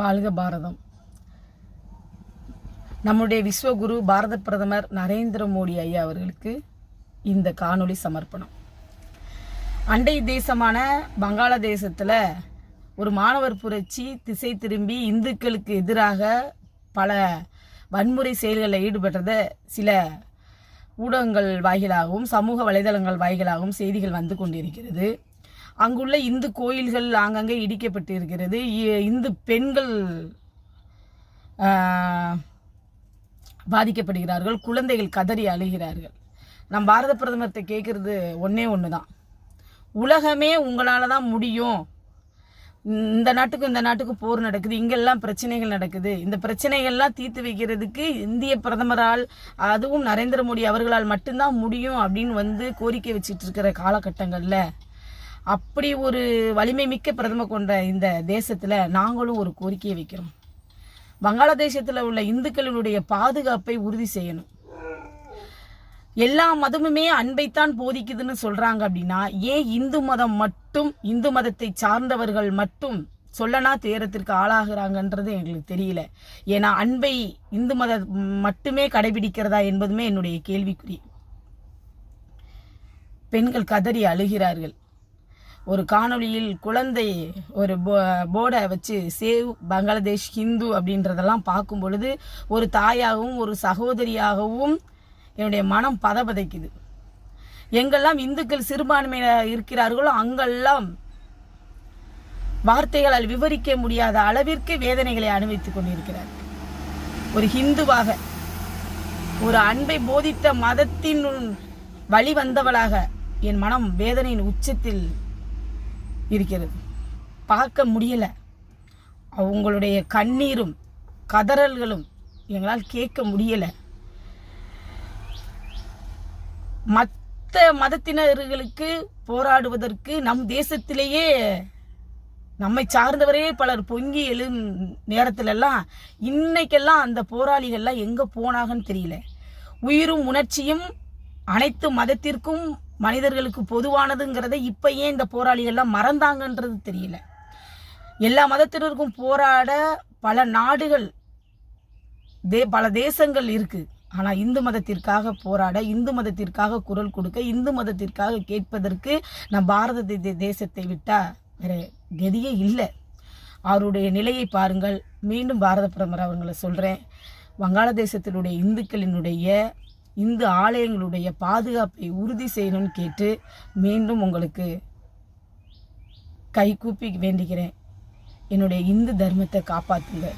வாழ்க பாரதம். நம்முடைய விஸ்வகுரு பாரத பிரதமர் நரேந்திர மோடி ஐயா அவர்களுக்கு இந்த காணொளி சமர்ப்பணம். அண்டை தேசமான வங்காளதேசத்தில் ஒரு மாணவர் புரட்சி திசை திரும்பி இந்துக்களுக்கு எதிராக பல வன்முறை செயல்களில் ஈடுபட்டதை சில ஊடகங்கள் வாயிலாகவும் சமூக வலைதளங்கள் வாயிலாகவும் செய்திகள் வந்து கொண்டிருக்கிறது. அங்குள்ள இந்து கோயில்கள் ஆங்கங்கே இடிக்கப்பட்டு இருக்கிறது இ- இந்து பெண்கள் பாதிக்கப்படுகிறார்கள். குழந்தைகள் கதறி அழுகிறார்கள். நம் பாரத பிரதமர்கிட்ட கேட்குறது ஒன்றே ஒன்று தான் உலகமே உங்களால் தான் முடியும். இந்த நாட்டுக்கும் இந்த நாட்டுக்கும் போர் நடக்குது. இங்கெல்லாம் பிரச்சனைகள் நடக்குது. இந்த பிரச்சனைகள்லாம் தீர்த்து வைக்கிறதுக்கு இந்திய பிரதமரால் அதுவும் நரேந்திர மோடி அவர்களால் மட்டும்தான் முடியும் அப்படின்னு வந்து கோரிக்கை வச்சுட்டு இருக்கிற காலகட்டங்களில் அப்படி ஒரு வலிமை மிக்க பிரதமர் கொண்ட இந்த தேசத்தில் நாங்களும் ஒரு கோரிக்கையை வைக்கிறோம். வங்காளதேசத்தில் உள்ள இந்துக்களினுடைய பாதுகாப்பை உறுதி செய்யணும். எல்லா மதமுமே அன்பைத்தான் போதிக்குதுன்னு சொல்றாங்க அப்படின்னா ஏன் இந்து மதம் மட்டும் இந்து மதத்தை சார்ந்தவர்கள் மட்டும் சொல்லனா துயரத்திற்கு ஆளாகிறாங்கன்றது எங்களுக்கு தெரியல. ஏன்னா அன்பை இந்து மதம் மட்டுமே கடைபிடிக்கிறதா என்பதுமே என்னுடைய கேள்விக்குறி. பெண்கள் கதறி அழுகிறார்கள். ஒரு காணொளியில் குழந்தை ஒரு போர்டை வச்சு சேவ் பங்களாதேஷ் ஹிந்து அப்படின்றதெல்லாம் பார்க்கும் பொழுது ஒரு தாயாகவும் ஒரு சகோதரியாகவும் என்னுடைய மனம் பதபதைக்குது. எங்கெல்லாம் இந்துக்கள் சிறுபான்மையினர் இருக்கிறார்களோ அங்கெல்லாம் வார்த்தைகளால் விவரிக்க முடியாத அளவிற்கு வேதனைகளை அனுபவித்துக் கொண்டிருக்கிறார். ஒரு ஹிந்துவாக ஒரு அன்பை போதித்த மதத்தின் வழி வந்தவளாக என் மனம் வேதனையின் உச்சத்தில் இருக்கிறது. பார்க்க முடியல. அவங்களுடைய கண்ணீரும் கதறல்களும் எங்களால் கேட்க முடியல. மற்ற மதத்தினர்களுக்கு போராடுவதற்கு நம் தேசத்திலேயே நம்மை சார்ந்தவரே பலர் பொங்கி எழும் நேரத்திலெல்லாம் இன்னைக்கெல்லாம் அந்த போராளிகள்லாம் எங்கே போனாங்கன்னு தெரியல. உயிரும் உணர்ச்சியும் அனைத்து மதத்திற்கும் மனிதர்களுக்கு பொதுவானதுங்கிறத இப்போ ஏன் இந்த போராளிகள்லாம் மறந்தாங்கன்றது தெரியல. எல்லா மதத்தினருக்கும் போராட பல நாடுகள் தே பல தேசங்கள் இருக்குது ஆனால் இந்து மதத்திற்காக போராட இந்து மதத்திற்காக குரல் கொடுக்க இந்து மதத்திற்காக கேட்பதற்கு நம் பாரத தே- தேசத்தை விட்டால் வேற கதியே இல்லை. அவருடைய நிலையை பாருங்கள். மீண்டும் பாரத பிரதமர் அவர்களை சொல்கிறேன் வங்காளதேசத்தினுடைய இந்துக்களினுடைய இந்து ஆலயங்களுடைய பாதுகாப்பை உறுதி செய்யணும்னு கேட்டு மீண்டும் உங்களுக்கு கைகூப்பி வேண்டுகிறேன். என்னுடைய இந்து தர்மத்தை காப்பாற்றுங்க